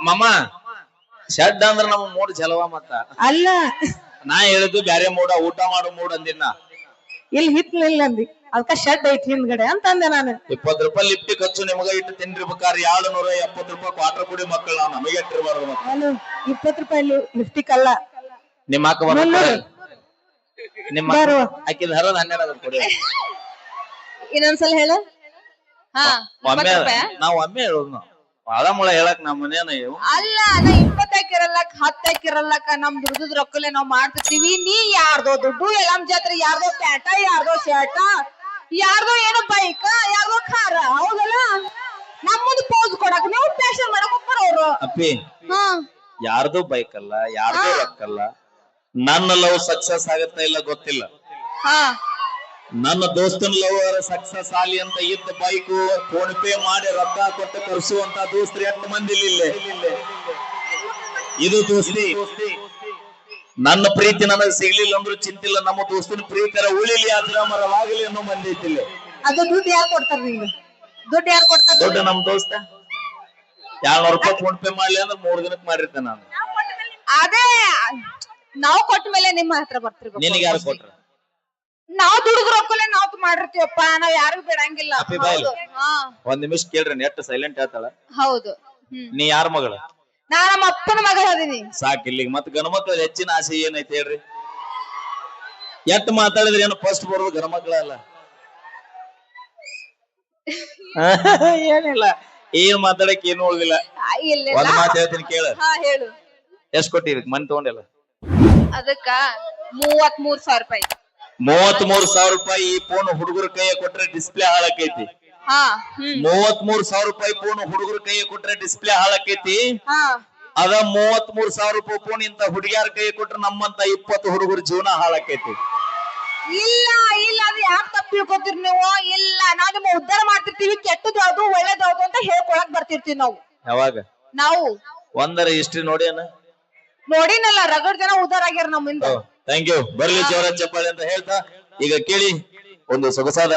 ಮಮ್ಮ ಶೆಡ್ ಅಂದ್ರ ನಮ್ಮ ಮೂಡ್ ಚಲವ ಮತ್ತ. ಅಲ್ಲ. ನಾ ಹೇಳಿದ್ದು ಬ್ಯಾರೆ ಮೂಡ ಊಟ ಮಾಡೋ ಮೂಡ್ ಅಂದಿನ ಇಲ್ಲಿ ಹಿತ್ಲಿಲ್ಲ ಅಂದಿ. ಅದಕ್ಕ ಶೆಡ್ ಐತಿ ಹಿಂದ್ಗಡೆ ಅಂತ ಅಂದೆ ನಾನು. ಇಪ್ಪತ್ ರೂಪಾಯಿ ಲಿಫ್ಟ್ ಖರ್ಚು ನಿಮಗ ಇಟ್ಟು ತಿನ್ರಿಬೇಕಾದ್ರೆ ಎರಡು ನೂರ ಎಪ್ಪತ್ ರೂಪಾಯಿ ಕ್ವಾರ್ಟರ್ ಕುಡಿ ಮಕ್ಕಳು ನಾವು ನಮಗೆ ಇಟ್ಟಿರ್ಬಾರ್ದು ಮತ್ತ. ಅಲ್ಲ ಇಪ್ಪತ್ ರೂಪಾಯಿ ಲಿಫ್ಟಿಕ್ ಅಲ್ಲ ನಿಮ್ಮ ಅಕ್ಕ ಬರ್ತಾರೆ. ನಿಮ್ಮ ಬರುವ. ಅಕ್ಕಿದ ಹರದ ಹನ್ನೆರಡು ಅದ ಕೊಡಿ. ಇನ್ನೊಂದ್ಸಲ ಹೇಳ. ಹಾ ಒಮ್ಮೆ ರೂಪಾಯಿ. ನಾವ್ ಒಮ್ಮೆ ಹೇಳೋದು ನಾವು. ಬಾಳ ಮುಳ ಹೇಳಕ್ ನಮ್ಮ ಮನೇನ ಇವು. ಅಲ್ಲ ನಾ ಇಪ್ಪತ್ತಾಕಿರಲ್ಲಕ್ ಹತ್ತಾಕಿರಲ್ಲಕ ನಮ್ ದುಡ್ದದ್ ರೊಕ್ಕಲೆ ನಾವ್ ಮಾಡ್ತಿರ್ತೀವಿ. ನೀ ಯಾರ್ದೋ ದುಡ್ಡು ಎಲಂ ಜಾತ್ರೆ ಯಾರ್ದೋ ಪ್ಯಾಟ ಯಾರ್ದೋ ಶರ್ಟ ಯಾರ್ದೋ ಏನೋ ಬೈಕ್ ಯಾರ್ದೋ ಖಾರ ಹೌದಲ್ಲ? ನಮ್ಮದು ಪೋಸ್ ಕೊಡಕ್ ನೀವು ಫ್ಯಾಷನ್ ಮಾಡಕ್ ಅವ್ರು. ಅಪ್ಪಿ ಹಾ. ಯಾರ್ದು ಬೈಕ್ ಅಲ್ಲ ಯಾರ್ದು ರೊಕ್ಕಲ್ಲ ನನ್ನ ಲವ್ ಸಕ್ಸಸ್ ಆಗತ್ತ ಇಲ್ಲ ಗೊತ್ತಿಲ್ಲ. ಹಾ. ನನ್ನ ದೋಸ್ತನ್ ಲವರ್ ಸಕ್ಸಸ್ ಆಲಿ ಅಂತ ಇದ್ದ ಬೈಕು ಫೋನ್ ಪೇ ಮಾಡಿ ರೊಕ್ಕ ಕೊಟ್ಟು ಕರ್ಸುವಂತ ದೋಸ್ತ್ರಿ ಹತ್ತು ಮಂದಿ ಇದು ದೋಸ್ತಿ. ನನ್ನ ಪ್ರೀತಿ ನನಗೆ ಸಿಗ್ಲಿಲ್ಲ ಅಂದ್ರೂ ಚಿಂತಿಲ್ಲ ನಮ್ಮ ದೋಸ್ತನ ಪ್ರೀತರ ಉಳಿಲಿ ಅಜರಾಮರವಾಗಲಿ ಅನ್ನೋ ಮಂದಿ ಐತಿಲ್ಲ ಅದು ದುಡ್ಡು ಯಾರು ಕೊಡ್ತಾರ ನೀವು ದುಡ್ಡು ಯಾರು ಕೊಡ್ತಾರ ದೊಡ್ಡ ನಮ್ ದೋಸ್ತ. ಎರಡ್ನೂರು ರೂಪಾಯಿ ಫೋನ್ ಪೇ ಮಾಡ್ಲಿ ಅಂದ್ರೆ ಮೂರ್ ದಿನಕ್ಕೆ ಮಾಡಿರ್ತೇನೆ ನಾನು. ಅದೇ ನಾವು ಕೊಟ್ಟ ಮೇಲೆ ನಿಮ್ಮ ಹತ್ರ ಬರ್ತಿರ್ಬೇಕು. ನಿನಗೆ ಯಾರು ಕೊಟ್ರ? ನಾವ್ ದುಡಿದ್ರ ರೊಕ್ಕಲೆ ನಾವ್ ಮಾಡಿರ್ತೀವಪ್ಪ ನಾವ್ ಯಾರಿಗೂ ಬಿಡಂಗಿಲ್ಲ. ಅಪ್ಪಿ ಬಾಯ್ಲಿ. ಹೌದು. ಹಾ. ಒಂದ್ ನಿಮಿಷ ಕೇಳ್ರಿ ನೆಟ್ ಸೈಲೆಂಟ್ ಹೇಳ್ತಾಳ. ಹೌದು. ಹ್ಮ್. ನೀ ಯಾರ ಮಗಳ? ನಾ ನಮ್ಮ ಅಪ್ಪನ ಮಗಳ ಅದೀನಿ ಸಾಕ್ ಇಲ್ಲಿಗೆ. ಮತ್ ಗಣಮಕ್ಳ ಹೆಚ್ಚಿನ ಆಸೆ ಏನೈತಿ ಹೇಳ್ರಿ? ಎಷ್ಟ್ ಮಾತಾಡಿದ್ರೆ ಏನು ಫಸ್ಟ್ ಬರೋದು ಗಣಮಕ್ಳಲ್ಲ ಏನಿಲ್ಲ. ಏನ್ ಮಾತಾಡಕ್ ಏನು ಉಳ್ದಿಲ್ಲ. ಇಲ್ಲ ಒಂದ್ ಮಾತು ಹೇಳ್ತೀನಿ ಕೇಳ. ಹಾ ಹೇಳು. ಎಷ್ಟ್ ಕೊಟ್ಟಿರಿ? ಮನ್ ತಗೊಂಡಿಲ್ಲ? ಅದಕ್ಕ ಮೂವತ್ ಮೂರ್ ಸಾವಿರ ರೂಪಾಯಿ. ಮೂವತ್ ಮೂರ್ ಸಾವಿರ ರೂಪಾಯಿ ಈ ಫೋನ್ ಹುಡುಗರ ಕೈಯ ಕೊಟ್ರೆ ಡಿಸ್ಪ್ಲೇ ಹಾಳಾಕೈತಿ. ಹಾ ಹ್ಮ್. ಮೂವತ್ ಮೂರ್ ಸಾವಿರ ರೂಪಾಯಿ ಫೋನ್ ಹುಡುಗರ ಕೈಯ ಕೊಟ್ರೆ ಡಿಸ್ಪ್ಲೇ ಹಾಳಾಕೈತಿ. ಹಾ. ಅದ ಮೂವತ್ ಮೂರ್ ಸಾವಿರ ರೂಪಾಯಿ ಫೋನ್ ಇಂತ ಹುಡುಗಿಯರ ಕೈ ಕೊಟ್ರೆ ನಮ್ಮಂತ ಇಪ್ಪತ್ತು ಹುಡುಗರ ಜೀವನ ಹಾಳಾಕೈತಿ. ಇಲ್ಲ ಇಲ್ಲ ಅದು ಯಾಕೆ ತಪ್ಪು ತಿಳ್ಕೊತೀರಿ ನೀವು? ಇಲ್ಲ ನಾವ್ ನಿಮ್ಮ ಉದ್ಧಾರ ಮಾಡ್ತಿರ್ತೀವಿ ಕೆಟ್ಟದ್ದು ಯಾವ್ದು ಒಳ್ಳೇದು ಯಾವ್ದು ಅಂತ ಹೇಳ್ಕೊಳಕ್ ಬರ್ತಿರ್ತೀವಿ ನಾವು. ಯಾವಾಗ? ನಾವು. ಒಂದರ ಹಿಸ್ಟ್ರಿ ನೋಡಿ ಅನ್ನ ನೋಡಿನಲ್ಲ ರಗಡ್ ಜನ ಉದ್ಧಾರ ಆಗ್ಯಾರ ನಮ್ಮಿಂದ. ಥ್ಯಾಂಕ್ ಯು ಬರ್ಲಿ ಜೋರ ಚಪ್ಪಾಳೆ ಅಂತ ಹೇಳ್ತಾ. ಈಗ ಕೇಳಿ ಒಂದು ಸೊಗಸಾದ